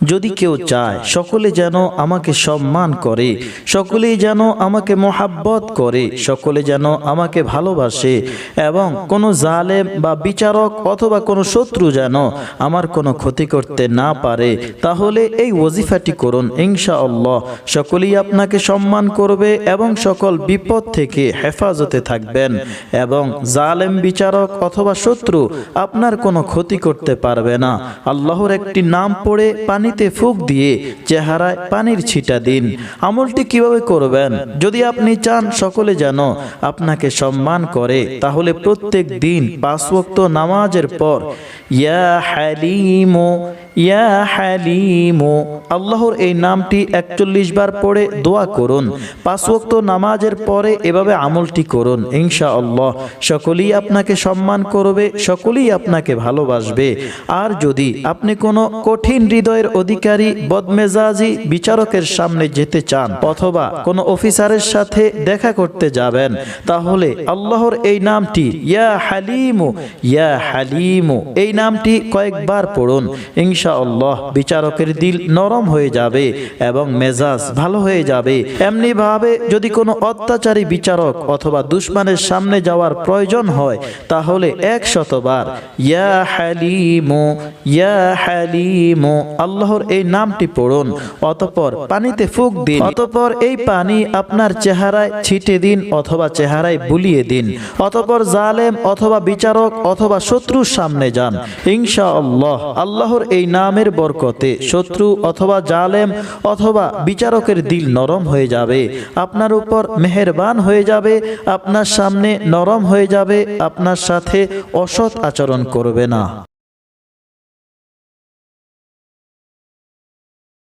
যদি কেউ চায়, সকলে যেন আমাকে সম্মান করে, সকলেই যেন আমাকে মোহাব্বত করে, সকলে যেন আমাকে ভালোবাসে এবং কোনো জালেম বা বিচারক অথবা কোনো শত্রু যেন আমার কোনো ক্ষতি করতে না পারে, তাহলে এই ওজিফাটি করুন ইনশা আল্লাহ সকলেই আপনাকে সম্মান করবে এবং সকল বিপদ থেকে হেফাজতে থাকবেন এবং জালেম, বিচারক অথবা শত্রু আপনার কোনো ক্ষতি করতে পারবে না। আল্লাহর একটি নাম পড়ে পানিতে ফুক দিয়ে চেহারায় পানির ছিটা দিন। আমলটি কীভাবে করবেন? যদি আপনি চান সকলে যেন আপনাকে সম্মান করে, তাহলে প্রত্যেক দিন পাঁচ নামাজের পর, ইয়া হালিমো ইয়া হালিমো, আল্লাহর এই নামটি একচল্লিশ বার পড়ে দোয়া করুন। পাঁচ ওয়াক্ত নামাজের পরে এভাবে আমলটি করুন ইনশা আল্লাহ সকলেই আপনাকে সম্মান করবে, সকলেই আপনাকে ভালোবাসবে। আর যদি আপনি কোনো কঠিন হৃদয়ের অধিকারী, বদমেজাজি, বিচারকের সামনে যেতে চান অথবা কোনো অফিসারের সাথে দেখা করতে যাবেন, তাহলে আল্লাহর এই নামটি ইয়া হালিমু ইয়া হালিমু, এই নামটি কয়েকবার পড়ুন ইনশা আল্লাহ বিচারকের দিল নরম হয়ে যাবে এবং মেজাজ ভালো হয়ে যাবে। এমনি ভাবে যদি কোনো অত্যাচারী বিচারক অথবা দুশ্মনের সামনে যাওয়ার প্রয়োজন হয়, তাহলে এক শতবার ইয়া হালিমু ইয়া হালিমু, আল্লাহর এই নামটি পড়ুন, অতপর পানিতে ফুক দিন, অতপর এই পানি আপনার চেহারায় ছিটে দিন অথবা চেহারায় বুলিয়ে দিন, অতপর জালেম অথবা বিচারক অথবা শত্রুর সামনে যান। ইনশা আল্লাহ আল্লাহর এই নামের বরকতে শত্রু অথবা জালেম অথবা বিচারকের দিল নরম হয়ে যাবে। আপনার উপর মেহেরবান হয়ে যাবে, আপনার সামনে নরম হয়ে যাবে, আপনার সাথে অসৎ আচরণ করবে না।